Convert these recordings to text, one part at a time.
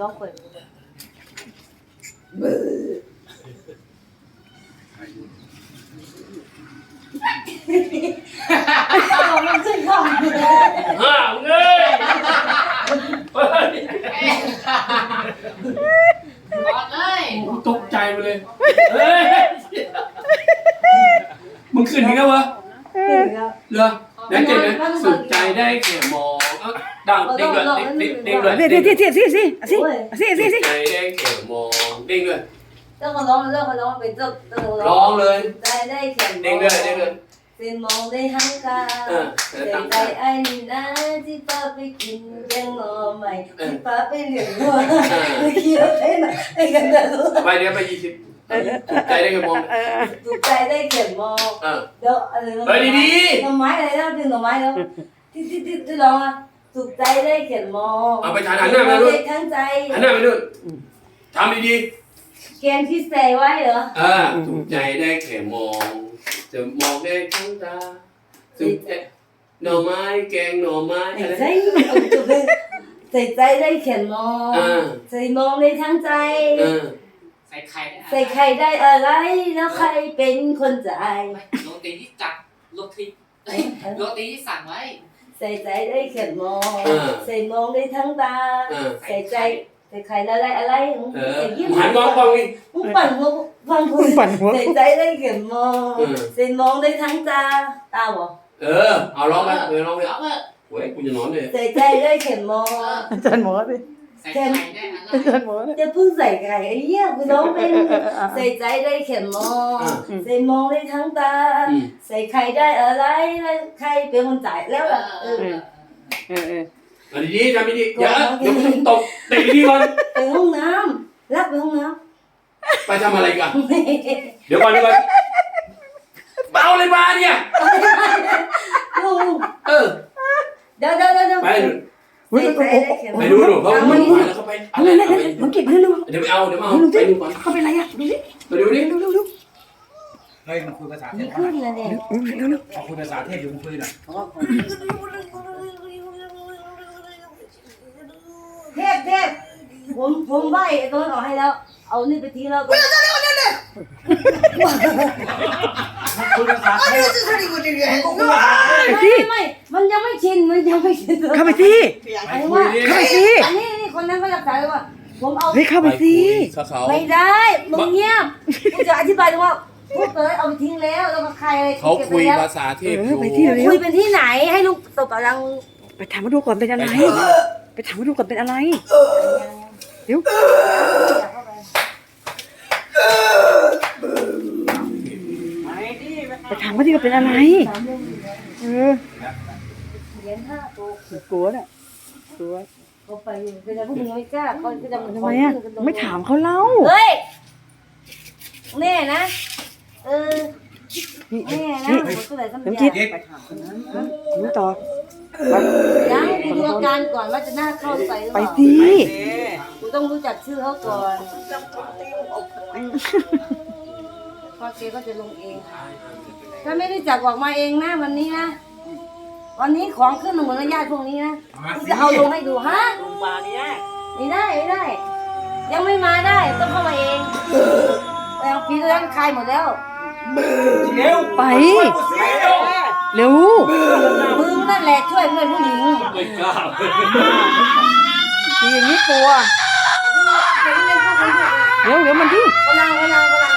ร้องเปิดเลยเอามันขึ้นก่อนห้ามึงเอ้ยเฮ้ยบอกเลยกูตกใจไปเลยเฮ้ยมึงขึ้นอีกแล้ววะขึ้นแล้วเหรอเก่งนะสุดใจได้แค่มองเอ้าดังเด้งด้วเด้งเด้เดี๋ยวเดี๋ยวเดี๋ยวเดี๋ยวสิสิสิสิสิสิสิใจได้แค่มอง เด้งด้วยต้องมาร้องเรื่องมาร้องเป็นเจ้าต้องร้องเลยใจได้แค่มองเด้งด้วยเด้งด้วยเป็นมองได้ทั้งตาเออเออใจตั้งใจไอ้นี่นะที่ป้าไปกินแกงหน่อใหม่ที่ป้าไปเลี้ยงวัวไปเกี่ยวไอ้น่ะไอ้กันนะลูกไปเดี๋ยวไปยี่สิบสุดใจได้แค่มองเออถูกใจได้แค่มองเออเดี๋ยวอะไรนะเฮ้ยดีหน่อไม้อะไรนะดึงหน่อไม้แล้วที่ที่ที่ที่ร้องอะถูกใจได้แค่มองๆเอาไปทานหันหน้าไปนู่นได้ทั้งใจหันหน้าไปนู่นทำดีแกนที่ใส่ไว้เหรอๆเออสุดใจได้แค่มองจะมองได้ทั้งตาสุดใจหน่อไม้แกงหน่อไม้ใส่อะไรใจเอาจุดเลยใส่ใจได้แค่มองอ่าใส่มองได้ทั้งใจเออใส่ไข่ได้ใส่ใครได้อะไรแล้วใครเป็นคนจ่ายโรตีที่จัดโรตีโรตีที่สั่งไว้ ใส่ใจได้แค่มอง เออใส่มองได้ทั้งตา เออ ใส่ใจใส่ใครอะไรอะไรเออใส่ยิ้มหันมองกล้องนี่ มึงปั่นหัวฟังคุมึงปั่นหัว ใส่ใจได้แค่มองเออ ใส่มองได้ทั้งตาตาบ่เออ เอาร้องไปเออร้องไปเอาเถอะโอ้ยกูจะนอนเลย ใส่ใจได้แค่มอง อาจารย์หมอสิ ใส่ไข่ได้อันนั้อานจารย์หมอสิจะเพิ่งใส่ไก่ไอ้เหี้ยกูร้องเป็นใส่ใจได้แค่มองใส่มองได้ทั้งตาอืมใส่ใครได้อะไรแล้วใครเป็นคนจ่ายแล้วเอล่ะอเอเอออเออเออเอาดีๆทำดีๆอย่าเดี๋ยวมึงตกเตะดีๆก่อนไปห้องน้ำรับไปห้องน้ไปทำอะไรกันำเดี๋ยวก่อนเดี๋ยวก่อนเบาเลยมาเนี่ยลูกเออเดี๋ยวเดี๋ยวเดี๋ยวไป อุ้ยใส่โอ้ใจโหได้แค่มองไปดูหนูเขาเอาไม่มาไหวนี่แล้วเขาไปอะเอาไรเลยเอาไปน้องเก็บให้ลูกเดี๋ยวไปเอาเดี๋ยวมาเอาไปดูก่อนเขาเป็นไรอะดูสิไปดูดิเร็วเร็วเร็วเฮ้ยมันคุยภาษาเทนี่พขึ้นเลยเนี่ยเร็วเร็วเอาคุยภาษาเทพอยู่มึงคุยหน่อยเทพเทพผมผมใบไอ้ตัวนั้นออกให้แล้ว เอานี่ไปทิ้งแล้วก็มันคุยภาษาเทพกูคุยภาษาเทพ ไปสิ ไม่ไม่มันยังไม่ชิน มันยังไม่ชินเข้าไปสิอันนี้ว่าเข้าไปสิ อันนี้นี่คนนั้นก็รักษาเลยว่า ผมเอา เฮ้ยเข้าไปสิเขาเขา ไม่ได้ มึงเงียบกูจะอธิบายว่าพวกเอ๋ยเอาไปทิ้งแล้ว แล้วก็ใครอะไรเขาก็บคุไปยแล้วภาษาเทพเอออยู่ไปที่เร็ว คุยเป็นที่ไหน ให้ลูกตบกำลังไปถามมาดูก่อนเป็นอะไร ไปถามมาดูก่อนเป็นอะไร เดี๋ยวไปถามว่าที่ว่าเป็นอะไรเอ อเหรียญห้าตัวกลัวน่ะกลัวเขาไปอยู่เป็นอะพวกมึงไม่กล้าก็จะมันทำไมอะไม่ถามเขาเล่าเฮ้ยแน่นะ เออแน่นะผมก็เลยต้องน้ำจิตยารู้ต่อยังกูดูอาการก่อนว่าจะน่าเข้าไปหรือไปเปล่าสิกูต้องรู้จักชื่อเขาก่อนพอเกก็จะลงเอง ถ้าไม่ได้จักออกมาเองนะวันนี้นะ วันนี้ของขึ้นมาเหมือนญาติพวกนี้นะกูจะเอาลงให้ดูฮะไม่ได้ไม่ได้ ยังไม่มาได้ต้องเข้ามาเองแต่ปีแล้วคลายหมดแล้วเดี๋ยวไปเร็วมึงนั่นแหละช่วยเพื่อนผู้หญิงไม่กล้าทีอย่างนี้กลัวเร็วเร็วมันที่กำลังกำลังกำลัง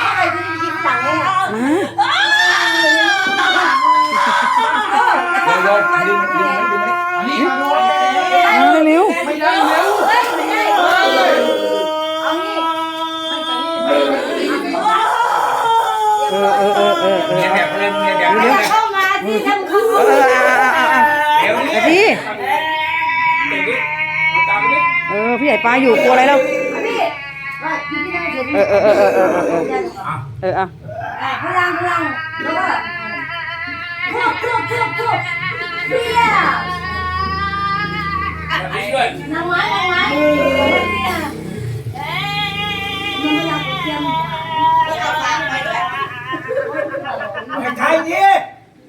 เข้าไปที่ยิงสั่งเลยอะ มาเดี๋ยวเดี๋ยวดึงดึงดึงอันนี้มาด้วยมาเร็วไม่ได้เร็วเฮ้ยไม่ได้เอานี่เออเออเออเออเอเรียอนแบเรียนเรียนแบบอเรียนย่าแบเข้ามาที่ทำเขาเออเออเออเดี๋ยวไปนี้สิเด็กดิเอาตามไปดิเออพี่ใหญ่ปลาอยู่กลัวอะไรแล้วพี่ว่าพี่ที่ได้เสร็จเออเออเออเออเออเออเอออะพลังพลังแล้วก็ทุบทุบทุบทุบ เบี้ยมาดิด้วยนางไม้นางไม้มันพลังเทียมไอ้ไทยนี่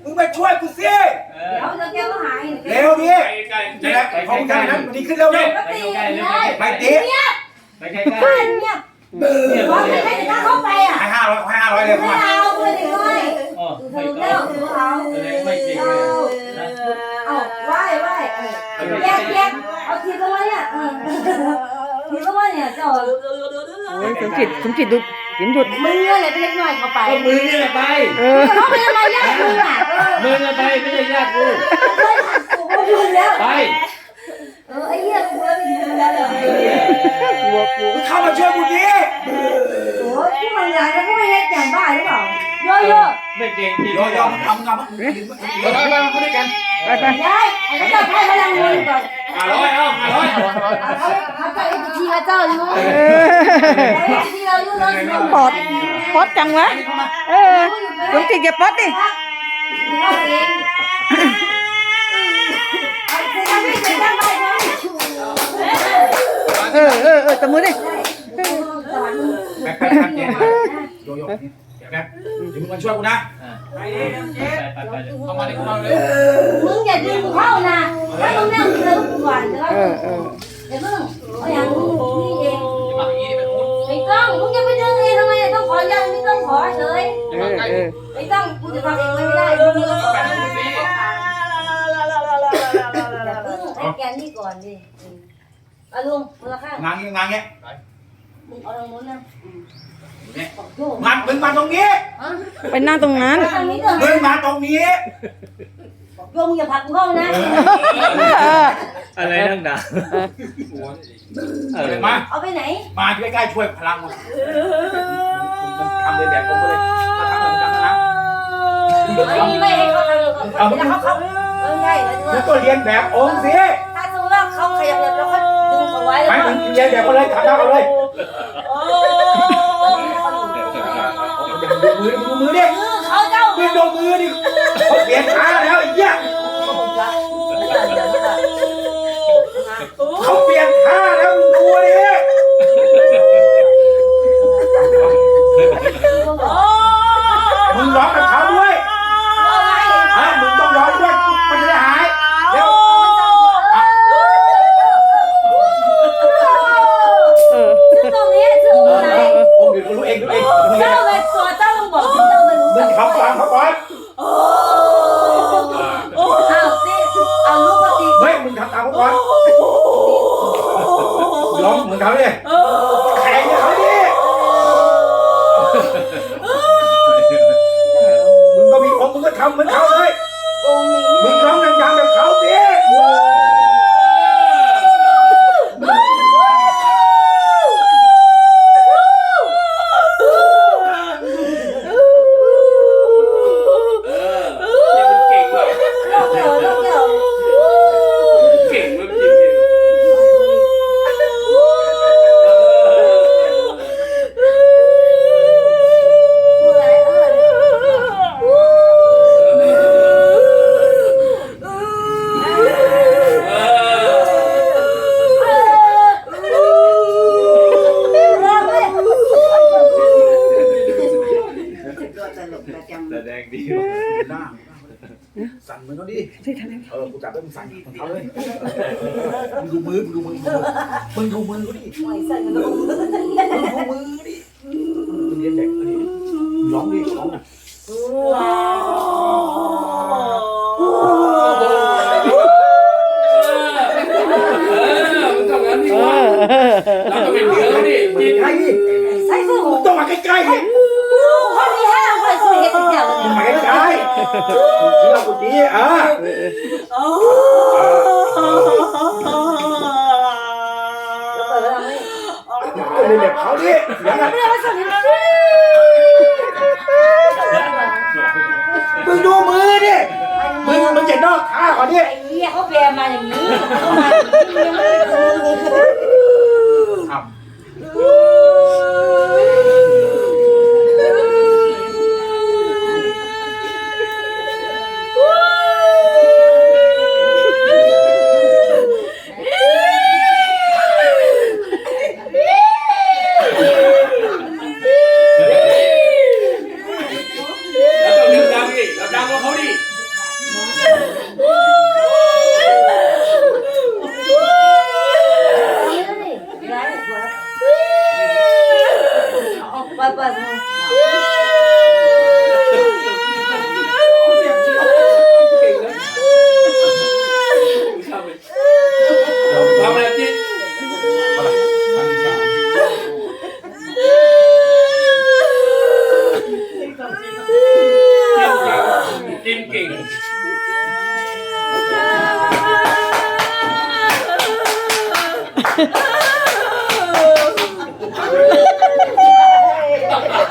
มึงมาช่วยกูสิเออเดี๋ยวเดี๋ยวแกก็หายเร็วดิไปใกล้จะได้ของท่านนั้นวันนี้ขึ้นเร็วเร็วก็ตีได้ไปตีไปใกล้ใช่เงียบเพราะไม่ให้จะเข้าไปอะให้ห้าร้อยให้ห้าร้อยเลยไม่มาเอาเพื่อนเด็กน้อยๆอ๋อถือไม่ถือใกล้เจ้าถือเขาแสดงไม่จริงเลยนะเอา ไหว้ไหว้แยกแยกเอาทีลงมาเนี่ยทีลงมาเนี่ยเจ้าโอ้ยสมจิตสมจิตดูเห็นหยุดมึงเนี่ยแหละเป็นเล็กน้อยเข้าไปก็มือนี่แหละไปเออเขาไปทำไมญาติมึงอะมือเนี่ยไปไม่ใช่ญาติกูเคยขัดกูก็ยืนแล้วไปเออไอ้เหี้ยกูแล้วไปยืนแล้วเลยกลัวกลัวเข้ามาช่วยกูดิโอ้ยกูมันใหญ่แล้วกูไม่ได้แก่งบ้าหรือเปล่า โยโย่ไม่เก่งจริงยอมยอมทำงานไปไปไปเขาด้วยกันไปไปยายไอ้เจ้าไทยพลังมือก่อนห้าร้อยเอ้าห้าร้อยเขาเขาเจ้าไอ้ทีละเจ้าอยู่เอไอ้อทีเราอยู่เราดูปอดปอดจังวะเออสมจิตอย่าปอดดิเองไอ้เจ้าไม่เคยทำไปเลยเออเออเออตบมือดิแบ๊กแบ๊กเจนโยโย่ แบ๊กเดี๋ยวมึงมาช่วยกูนะไปไปไปเข้ามาในกูเราเลยมึงอย่าดึงเข้านะถ้ามึงนั่งเดินทุกวันเดี๋ยวเออเออเดี๋ยวมึงเอาอย่างนี้เองมาอย่างนี้เป็นมุดไม่ต้องมึงจะไปดึงเองทำไมต้องขอยังไม่ต้องขอเฉยเออเออไม่ต้องกูจะทำเองไม่ได้มึงก็ขอไปมึงให้แกนี่ก่อนดิเอาลุงคนละข้างงานงี้งานเงี้ยมึงเอาตรงนู้นนะ โยงานมึงมาตรงนี้ไปนั่งตรงนั้นตรงนี้ก่อนมึงมาตรงนี้โยมอย่าผลักกูเข้านะเอออะไรนั่งด่าเออมา เอาไปไหนมาใกล้ๆช่วยพลังมึงทำเลยแบบผมเลยมาทำแบบนั้นนะไม่ไม่ให้เขาทำเลยเขาเขาเขาไม่ใช่เลยมึงก็เรียนแบบองค์สิถ้าสมมติว่าเขาขยับแล้วเขาดึงเขาไว้แล้วไม่ก็มึงเรียนแบบเขาเลยทำได้เอาเลยดู มือดูมือดิเขาเจ้ามึงดูมือดิเขาเสียนขาแล้วไอ้เหี้ยเขาเปลี่ยนท่าแล้วมึงดูดิมึงร้องกับเขาด้วยฮะมึงต้องร้องด้วยมันจะได้หายเร็ว เออ ซึ่งตรงนี้คืออะไร องค์เดี๋ยวรู้เองรู้เองมึง เจ้าเลยตัวเจ้ามึงบอกเจ้าไม่รู้ มึงเขาก่อนเขาก่อนเอาสิเอาลูกมาตีเฮ้ยมึงทำตามเขาก่อนร้องเหมือนเขาดิแข่งกับเขาดิมึงก็มีองค์มึงก็ทำเหมือนเขาเลย องค์นี้ มึงร้องดังๆแบบเขาสิ เออนี่มันเก่งว่ะ เกี่ยวเกี่ยวเกี่ยว เก่งมันจริง ๆแสดงดี หน้าสั่นเหมือนเขาดิที่ทำไมเออกูจับได้มึงสั่นเหมือนเขาเลยมึงดูมือมึงดูมือมึงดูมือเขาดิไม่สั่นแล้วมึงดูมือดิมึงเรียนแบบเขาดิร้องดิร้องอะเอ ล้ๆมึงเชื่อกูดิอะก็เรียแบบเขาดิอย่างนั้นไม่ได้ว่าสั่นเลยมึงดูมือดิมึงมึงจะนอกท่าก่อนดิไอ้เหี้ยเขาแปลมาอย่างนี้เขามาอยังไ